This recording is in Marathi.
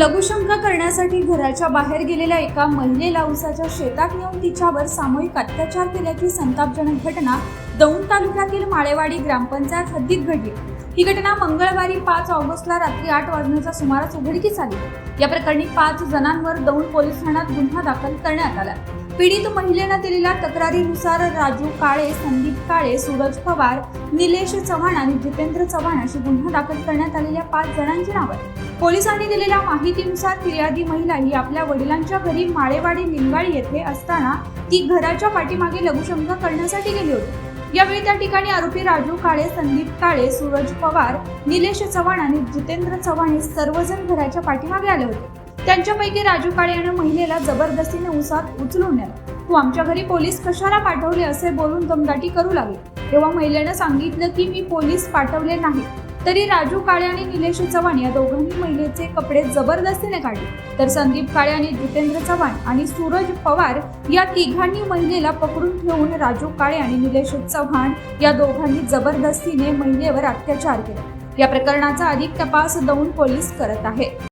लघुशंका करण्यासाठी घराच्या बाहेर गेलेल्या एका महिलेला उसाच्या शेतात नेऊन तिच्यावर सामूहिक अत्याचार केल्याची संतापजनक घटना दौंड तालुक्यातील माळेवाडी ग्रामपंचायत हद्दीत घडली. ही घटना मंगळवारी पाच ऑगस्टला रात्री आठ वाजण्याच्या सुमारास उघडकीस आली. या प्रकरणी पाच जणांवर दौंड पोलीस ठाण्यात गुन्हा दाखल करण्यात आला. पीडित महिलेनं दिलेल्या तक्रारीनुसार राजू काळे संदीप काळे सूरज पवार निलेश चव्हाण आणि जितेंद्र चव्हाण अशी गुन्हा दाखल करण्यात आलेल्या पाच जणांची नावं पोलिसांनी दिलेल्या माहितीनुसार फिर्यादी महिला ही आपल्या वडिलांच्या घरी माळेवाडी लिंगाळी येथे असताना ती घराच्या पाठीमागे लघुशंका करण्यासाठी गेली होती. यावेळी त्या ठिकाणी आरोपी राजू काळे संदीप काळे सूरज पवार निलेश चव्हाण आणि जितेंद्र चव्हाण हे सर्वजण घराच्या पाठीमागे आले होते. त्यांच्यापैकी राजू काळे यानं महिलेला जबरदस्तीने उसात उचलून नेलं. तू आमच्या घरी पोलीस कशाला पाठवले असे बोलून दमदाटी करू लागले. तेव्हा महिलेनं सांगितलं की मी पोलीस पाठवले नाही. तरी राजू काळे आणि निलेश चव्हाण या दोघांनी महिलेचे कपडे जबरदस्तीने काढले. तर संदीप काळे आणि जितेंद्र चव्हाण आणि सूरज पवार या तिघांनी महिलेला पकडून ठेवून राजू काळे आणि निलेश चव्हाण या दोघांनी जबरदस्तीने महिलेवर अत्याचार केला. या प्रकरणाचा अधिक तपास दौंड पोलीस करत आहेत.